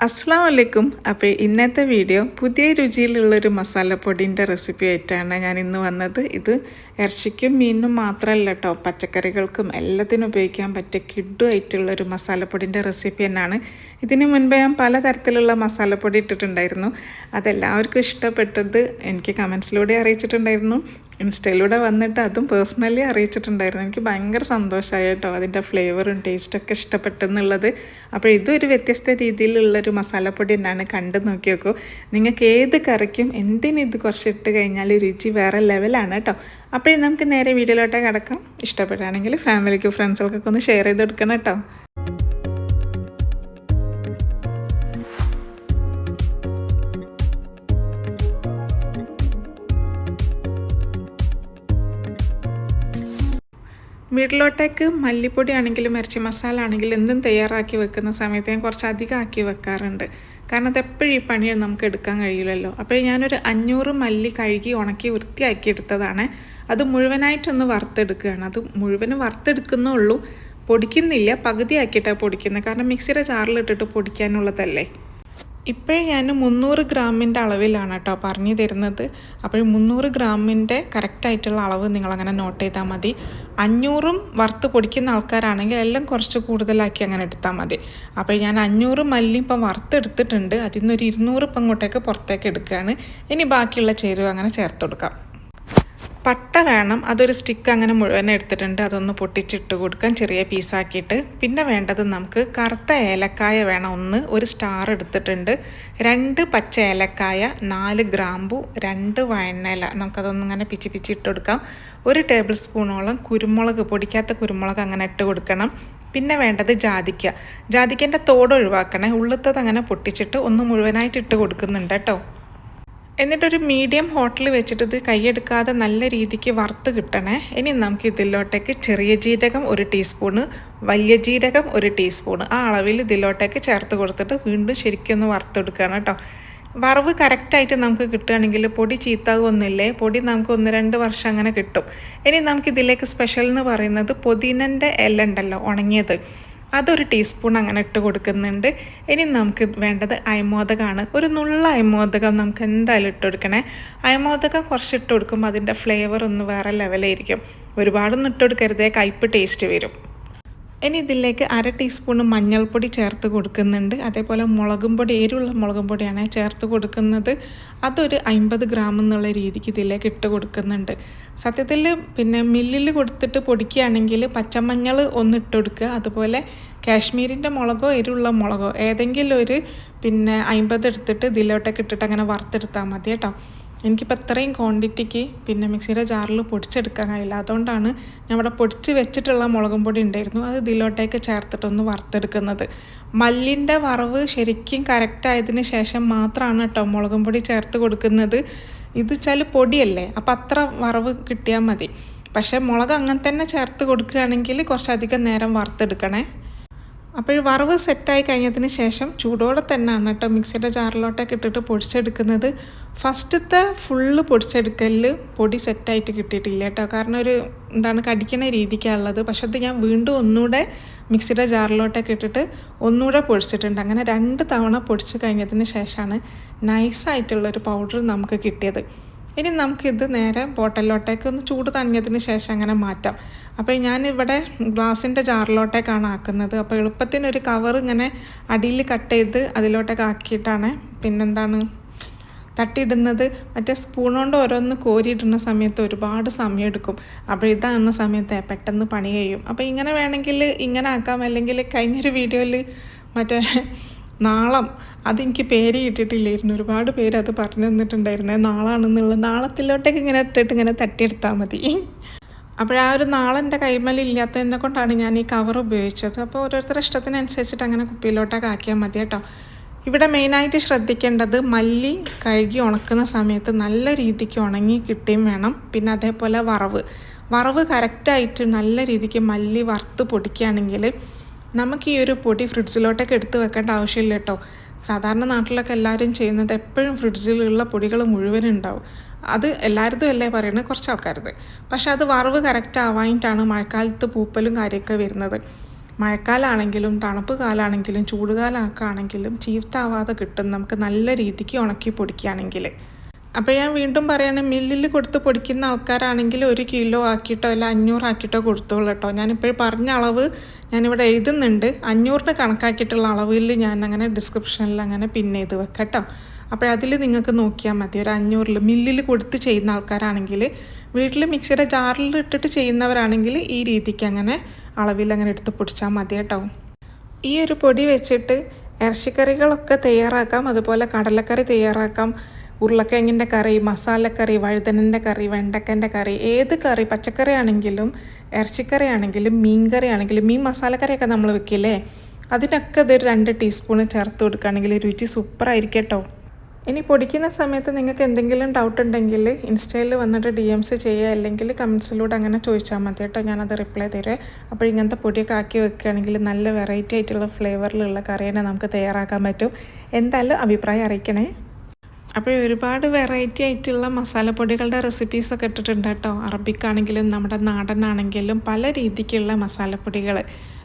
അസ്സാം വലൈക്കും അപ്പോൾ ഇന്നത്തെ വീഡിയോ പുതിയ രുചിയിലുള്ളൊരു മസാലപ്പൊടിന്റെ റെസിപ്പി ആയിട്ടാണ് ഞാൻ ഇന്ന് വന്നത്. ഇത് ഇറച്ചിക്കും മീനിനും മാത്രമല്ല കേട്ടോ പച്ചക്കറികൾക്കും എല്ലാത്തിനും ഉപയോഗിക്കാൻ പറ്റിയ കിഡു ആയിട്ടുള്ളൊരു മസാലപ്പൊടിന്റെ റെസിപ്പി തന്നെയാണ്. ഇതിന് മുൻപേ ഞാൻ പലതരത്തിലുള്ള മസാലപ്പൊടി ഇട്ടിട്ടുണ്ടായിരുന്നു. അതെല്ലാവർക്കും ഇഷ്ടപ്പെട്ടത് എനിക്ക് കമൻസിലൂടെ അറിയിച്ചിട്ടുണ്ടായിരുന്നു. ഇൻസ്റ്റയിലൂടെ വന്നിട്ട് അതും പേഴ്സണലി അറിയിച്ചിട്ടുണ്ടായിരുന്നു. എനിക്ക് ഭയങ്കര സന്തോഷമായി കേട്ടോ. അതിന്റെ ഫ്ലേവറും ടേസ്റ്റൊക്കെ ഇഷ്ടപ്പെട്ടെന്നുള്ളത്. അപ്പോൾ ഇതൊരു വ്യത്യസ്ത രീതിയിലുള്ളൊരു മസാലപ്പൊടി തന്നെയാണ് കണ്ടു നോക്കി നോക്കൂ. നിങ്ങൾക്ക് ഏത് കറിക്കും എന്തിനും ഇത് കുറച്ച് ഇട്ട് കഴിഞ്ഞാൽ രുചി വേറെ ലെവലാണ് കേട്ടോ. അപ്പോൾ നമുക്ക് നേരെ വീഡിയോയിലോട്ടേ കിടക്കാം. ഇഷ്ടപ്പെടുകയാണെങ്കിൽ ഫാമിലിക്കും ഫ്രണ്ട്സുകൾക്കൊക്കെ ഒന്ന് ഷെയർ ചെയ്ത് കൊടുക്കണം കേട്ടോ. വീട്ടിലോട്ടേക്ക് മല്ലിപ്പൊടി ആണെങ്കിലും ഇറച്ചി മസാല ആണെങ്കിലും എന്തും തയ്യാറാക്കി വെക്കുന്ന സമയത്ത് ഞാൻ കുറച്ച് അധികം ആക്കി വെക്കാറുണ്ട്. കാരണം അത് എപ്പോഴും ഈ പണി നമുക്ക് എടുക്കാൻ കഴിയില്ലല്ലോ. അപ്പോൾ ഞാനൊരു അഞ്ഞൂറ് മല്ലി കഴുകി ഉണക്കി വൃത്തിയാക്കി എടുത്തതാണ്. അത് മുഴുവനായിട്ടൊന്ന് വറുത്തെടുക്കുകയാണ്. അത് മുഴുവനും വറുത്തെടുക്കുന്നുള്ളൂ പൊടിക്കുന്നില്ല. പകുതിയാക്കിയിട്ടാണ് പൊടിക്കുന്നത്. കാരണം മിക്സിയുടെ ജാറിലിട്ടിട്ട് പൊടിക്കാനുള്ളതല്ലേ. ഇപ്പോഴും ഞാൻ മുന്നൂറ് ഗ്രാമിന്റെ അളവിലാണ് കേട്ടോ പറഞ്ഞു തരുന്നത് അപ്പോൾ മുന്നൂറ് ഗ്രാമിന്റെ കറക്റ്റായിട്ടുള്ള അളവ് നിങ്ങളങ്ങനെ നോട്ട് ചെയ്താൽ മതി. അഞ്ഞൂറും വറുത്ത് പൊടിക്കുന്ന ആൾക്കാരാണെങ്കിൽ എല്ലാം കുറച്ച് കൂടുതലാക്കി അങ്ങനെ എടുത്താൽ മതി. അപ്പോൾ ഞാൻ അഞ്ഞൂറ് മല്ലി ഇപ്പം വറുത്തെടുത്തിട്ടുണ്ട്. അതിൽ നിന്നൊരു ഇരുന്നൂറ് ഇപ്പം ഇങ്ങോട്ടേക്ക് പുറത്തേക്ക് എടുക്കുകയാണ്. ഇനി ബാക്കിയുള്ള ചേരുവ അങ്ങനെ ചേർത്ത് കൊടുക്കാം. പട്ട വേണം. അതൊരു സ്റ്റിക്ക് അങ്ങനെ മുഴുവൻ എടുത്തിട്ടുണ്ട്. അതൊന്ന് പൊട്ടിച്ചിട്ട് കൊടുക്കാൻ ചെറിയ പീസാക്കിയിട്ട് പിന്നെ വേണ്ടത് നമുക്ക് കറുത്ത ഏലക്കായ വേണം. ഒന്ന് ഒരു സ്റ്റാർ എടുത്തിട്ടുണ്ട്. രണ്ട് പച്ച ഏലക്കായ നാല് ഗ്രാമ്പു രണ്ട് വയണ്ണില നമുക്കതൊന്നും ഇങ്ങനെ പിച്ചി പിച്ചി ഇട്ട് കൊടുക്കാം. ഒരു ടേബിൾ സ്പൂണോളം കുരുമുളക് പൊടിക്കാത്ത കുരുമുളക് അങ്ങനെ ഇട്ട് കൊടുക്കണം. പിന്നെ വേണ്ടത് ജാതിക്ക. ജാതിക്കന്റെ തോട് ഒഴിവാക്കണേ. ഉള്ളത്തത് അങ്ങനെ പൊട്ടിച്ചിട്ട് ഒന്ന് മുഴുവനായിട്ട് ഇട്ട് കൊടുക്കുന്നുണ്ട് കേട്ടോ. എന്നിട്ടൊരു മീഡിയം ഹോട്ടലിൽ വെച്ചിട്ട് ഇത് കൈയെടുക്കാതെ നല്ല രീതിക്ക് വറുത്ത് കിട്ടണേ. ഇനി നമുക്ക് ഇതിലോട്ടേക്ക് ചെറിയ ജീരകം ഒരു ടീസ്പൂണ് വലിയ ജീരകം ഒരു ടീസ്പൂണ്. ആ അളവിൽ ഇതിലോട്ടേക്ക് ചേർത്ത് കൊടുത്തിട്ട് വീണ്ടും ശരിക്കും ഒന്ന് കേട്ടോ. വറവ് കറക്റ്റായിട്ട് നമുക്ക് കിട്ടുകയാണെങ്കിൽ പൊടി ചീത്താകുമൊന്നുമില്ലേ പൊടി നമുക്ക് ഒന്ന് രണ്ട് വർഷം അങ്ങനെ കിട്ടും. ഇനി നമുക്ക് ഇതിലേക്ക് സ്പെഷ്യൽ എന്ന് പറയുന്നത് പുതിനന്റെ ഇല ഉണ്ടല്ലോ ഉണങ്ങിയത്. അതൊരു ടീസ്പൂൺ അങ്ങനെ ഇട്ട് കൊടുക്കുന്നുണ്ട്. ഇനി നമുക്ക് വേണ്ടത് അയമോദകമാണ്. ഒരു നുള്ള അയമോദകം നമുക്ക് എന്തായാലും ഇട്ട് കൊടുക്കണേ. അയമോദകം കുറച്ച് ഇട്ട് കൊടുക്കുമ്പോൾ അതിന്റെ ഫ്ലേവർ ഒന്ന് വേറെ ലെവലായിരിക്കും ഒരുപാടൊന്നും ഇട്ട് കൊടുക്കരുതേ കയ്പ് ടേസ്റ്റ് വരും. ഇനി ഇതിലേക്ക് അര ടീസ്പൂൺ മഞ്ഞൾപ്പൊടി ചേർത്ത് കൊടുക്കുന്നുണ്ട്. അതേപോലെ മുളകും പൊടി എരിവുള്ള മുളകും പൊടിയാണ് ചേർത്ത് കൊടുക്കുന്നത്. അതൊരു അമ്പത് ഗ്രാം എന്നുള്ള രീതിക്ക് ഇതിലേക്ക് ഇട്ട് കൊടുക്കുന്നുണ്ട്. സത്യത്തിൽ പിന്നെ മില്ലിൽ കൊടുത്തിട്ട് പൊടിക്കുകയാണെങ്കിൽ പച്ചമഞ്ഞൾ ഒന്ന് ഇട്ട് കൊടുക്കുക. അതുപോലെ കാശ്മീരിന്റെ മുളകോ എരിവുള്ള മുളകോ ഏതെങ്കിലും ഒരു പിന്നെ അമ്പത് എടുത്തിട്ട് ഇതിലോട്ടൊക്കെ ഇട്ടിട്ട് അങ്ങനെ വറുത്തെടുത്താൽ മതി കേട്ടോ. എനിക്കിപ്പോൾ അത്രയും ക്വാണ്ടിറ്റിക്ക് പിന്നെ മിക്സിയുടെ ജാറിൽ പൊടിച്ചെടുക്കാൻ കഴിയില്ല. അതുകൊണ്ടാണ് ഞാൻ ഇവിടെ പൊടിച്ച് വെച്ചിട്ടുള്ള മുളകും പൊടി ഉണ്ടായിരുന്നു. അത് ഇതിലോട്ടേക്ക് ചേർത്തിട്ടൊന്ന് വറുത്തെടുക്കുന്നത്. മല്ലിന്റെ വറവ് ശരിക്കും കറക്റ്റ് ആയതിന് ശേഷം മാത്രമാണ് കേട്ടോ മുളകും പൊടി ചേർത്ത് കൊടുക്കുന്നത്. ഇത് വെച്ചാൽ പൊടിയല്ലേ? അപ്പം അത്ര വറവ് കിട്ടിയാൽ മതി. പക്ഷേ മുളക് അങ്ങനെ തന്നെ ചേർത്ത് കൊടുക്കുകയാണെങ്കിൽ കുറച്ചധികം നേരം വറുത്തെടുക്കണേ. അപ്പോൾ വറവ് സെറ്റായി കഴിഞ്ഞതിന് ശേഷം ചൂടോടെ തന്നെയാണ് കേട്ടോ മിക്സിയുടെ ജാറിലോട്ടൊക്കെ ഇട്ടിട്ട് പൊടിച്ചെടുക്കുന്നത്. ഫസ്റ്റത്തെ ഫുള്ള് പൊടിച്ചെടുക്കലിൽ പൊടി സെറ്റായിട്ട് കിട്ടിയിട്ടില്ല കേട്ടോ. കാരണം ഒരു എന്താണ് കടിക്കണ രീതിക്കാണുള്ളത്. പക്ഷേ അത് ഞാൻ വീണ്ടും ഒന്നുകൂടെ മിക്സിയുടെ ജാറിലോട്ടൊക്കെ ഇട്ടിട്ട് ഒന്നുകൂടെ പൊടിച്ചിട്ടുണ്ട്. അങ്ങനെ രണ്ട് തവണ പൊടിച്ച് കഴിഞ്ഞതിന് ശേഷമാണ് നൈസായിട്ടുള്ളൊരു പൗഡർ നമുക്ക് കിട്ടിയത്. ഇനി നമുക്കിത് നേരെ ബോട്ടലിലോട്ടേക്ക് ഒന്ന് ചൂട് തണിഞ്ഞതിന് ശേഷം അങ്ങനെ മാറ്റാം. അപ്പോൾ ഞാനിവിടെ ഗ്ലാസിന്റെ ജാറിലോട്ടേക്കാണ് ആക്കുന്നത്. അപ്പോൾ എളുപ്പത്തിനൊരു കവർ ഇങ്ങനെ അടിയിൽ കട്ട് ചെയ്ത് അതിലോട്ടേക്ക് ആക്കിയിട്ടാണ് പിന്നെന്താണ് തട്ടിയിടുന്നത്. മറ്റേ സ്പൂൺ കൊണ്ട് ഓരോന്ന് കോരിയിടുന്ന സമയത്ത് ഒരുപാട് സമയം എടുക്കും. അപ്പോൾ ഇതാകുന്ന സമയത്ത് പെട്ടെന്ന് പണി കഴിയും. അപ്പോൾ ഇങ്ങനെ വേണമെങ്കിൽ ഇങ്ങനെ ആക്കാം. അല്ലെങ്കിൽ കഴിഞ്ഞൊരു വീഡിയോയിൽ മറ്റേ നാളം അതെനിക്ക് പേര് കിട്ടിയിട്ടില്ലായിരുന്നു. ഒരുപാട് പേര് അത് പറഞ്ഞു തന്നിട്ടുണ്ടായിരുന്നേ. നാളാണെന്നുള്ളത് നാളത്തിലോട്ടേക്ക് ഇങ്ങനെ ഇട്ടിട്ട് ഇങ്ങനെ തട്ടിയെടുത്താൽ മതി. അപ്പോൾ ആ ഒരു നാളെന്റെ കൈമലില്ലാത്തതിനെ കൊണ്ടാണ് ഞാൻ ഈ കവർ ഉപയോഗിച്ചത്. അപ്പോൾ ഓരോരുത്തരുടെ ഇഷ്ടത്തിനനുസരിച്ചിട്ട് അങ്ങനെ കുപ്പിയിലോട്ടൊക്കെ ആക്കിയാൽ മതി കേട്ടോ. ഇവിടെ മെയിനായിട്ട് ശ്രദ്ധിക്കേണ്ടത് മല്ലി കഴുകി ഉണക്കുന്ന സമയത്ത് നല്ല രീതിക്ക് ഉണങ്ങി കിട്ടുകയും വേണം. പിന്നെ അതേപോലെ വറവ്. വറവ് കറക്റ്റായിട്ട് നല്ല രീതിക്ക് മല്ലി വറുത്ത് പൊടിക്കുകയാണെങ്കിൽ നമുക്ക് ഈ ഒരു പൊടി ഫ്രിഡ്ജിലോട്ടൊക്കെ എടുത്ത് വെക്കേണ്ട ആവശ്യമില്ല കേട്ടോ. സാധാരണ നാട്ടിലൊക്കെ എല്ലാവരും ചെയ്യുന്നത് എപ്പോഴും ഫ്രിഡ്ജിലുള്ള പൊടികൾ മുഴുവൻ ഉണ്ടാവും. അത് എല്ലായിടത്തും അല്ലേ പറയുന്നത് കുറച്ച് ആൾക്കാരത് പക്ഷെ അത് വറവ് കറക്റ്റ് ആവാനായിട്ടാണ് മഴക്കാലത്ത് പൂപ്പലും കാര്യമൊക്കെ വരുന്നത്. മഴക്കാലാണെങ്കിലും തണുപ്പ് കാലമാണെങ്കിലും ചൂടുകാലമൊക്കെ ആണെങ്കിലും ചീത്താവാതെ കിട്ടും. നമുക്ക് നല്ല രീതിക്ക് ഉണക്കി പൊടിക്കുകയാണെങ്കിൽ. അപ്പോൾ ഞാൻ വീണ്ടും പറയാണ് മില്ലിൽ കൊടുത്ത് പൊടിക്കുന്ന ആൾക്കാരാണെങ്കിൽ ഒരു കിലോ ആക്കിയിട്ടോ അല്ല അഞ്ഞൂറാക്കിയിട്ടോ കൊടുത്തോളൂ കേട്ടോ. ഞാനിപ്പോഴും പറഞ്ഞ അളവ് ഞാനിവിടെ എഴുതുന്നുണ്ട്. അഞ്ഞൂറിന് കണക്കാക്കിയിട്ടുള്ള അളവിൽ ഞാൻ അങ്ങനെ ഡിസ്ക്രിപ്ഷനിൽ അങ്ങനെ പിൻ ചെയ്ത് വെക്കാം കേട്ടോ. അപ്പോഴതിൽ നിങ്ങൾക്ക് നോക്കിയാൽ മതി. ഒരു അഞ്ഞൂറിൽ മില്ലിൽ കൊടുത്ത് ചെയ്യുന്ന ആൾക്കാരാണെങ്കിൽ വീട്ടിൽ മിക്സിയുടെ ജാറിൽ ഇട്ടിട്ട് ചെയ്യുന്നവരാണെങ്കിൽ ഈ രീതിക്ക് അങ്ങനെ അളവിൽ അങ്ങനെ എടുത്ത് പൊടിച്ചാൽ മതി കേട്ടോ. ഈ ഒരു പൊടി വെച്ചിട്ട് ഇറച്ചിക്കറികളൊക്കെ തയ്യാറാക്കാം. അതുപോലെ കടലക്കറി തയ്യാറാക്കാം. ഉരുളക്കിഴങ്ങിന്റെ കറി മസാലക്കറി വഴുതനന്റെ കറി വെണ്ടക്കന്റെ കറി ഏത് കറി പച്ചക്കറി ആണെങ്കിലും ഇറച്ചിക്കറി ആണെങ്കിലും മീൻ കറി ആണെങ്കിലും മീൻ മസാലക്കറിയൊക്കെ നമ്മൾ വെക്കില്ലേ? അതിനൊക്കെ ഇതൊരു രണ്ട് ടീസ്പൂൺ ചേർത്ത് കൊടുക്കുകയാണെങ്കിൽ രുചി സൂപ്പറായിരിക്കും കേട്ടോ. ഇനി പൊടിക്കുന്ന സമയത്ത് നിങ്ങൾക്ക് എന്തെങ്കിലും ഡൗട്ട് ഉണ്ടെങ്കിൽ ഇൻസ്റ്റയിൽ വന്നിട്ട് ഡി എംസ് ചെയ്യുക അല്ലെങ്കിൽ കമൻസിലൂടെ അങ്ങനെ ചോദിച്ചാൽ മതി കേട്ടോ. ഞാനത് റിപ്ലൈ തരേ. അപ്പോൾ ഇങ്ങനത്തെ പൊടിയൊക്കെ ആക്കി വെക്കുകയാണെങ്കിൽ നല്ല വെറൈറ്റി ആയിട്ടുള്ള ഫ്ലേവറിലുള്ള കറിയെ നമുക്ക് തയ്യാറാക്കാൻ പറ്റും. എന്തായാലും അഭിപ്രായം അറിയിക്കണേ. അപ്പോൾ ഒരുപാട് വെറൈറ്റി ആയിട്ടുള്ള മസാലപ്പൊടികളുടെ റെസിപ്പീസൊക്കെ ഇട്ടിട്ടുണ്ട് കേട്ടോ. അറബിക്കാണെങ്കിലും നമ്മുടെ നാടനാണെങ്കിലും പല രീതിക്കുള്ള മസാലപ്പൊടികൾ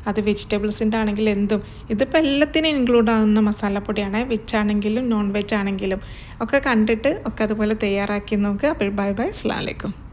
അത് വെജിറ്റബിൾസിന്റെ ആണെങ്കിൽ എന്തും. ഇതിപ്പോൾ എല്ലാത്തിനും ഇൻക്ലൂഡ് ആകുന്ന മസാലപ്പൊടിയാണ്. വെജ് ആണെങ്കിലും നോൺ വെജ് ആണെങ്കിലും ഒക്കെ കണ്ടിട്ട് ഒക്കെ അതുപോലെ തയ്യാറാക്കി നോക്കുക അപ്പോൾ ബൈ ബൈ അസ്ലാം വലൈക്കും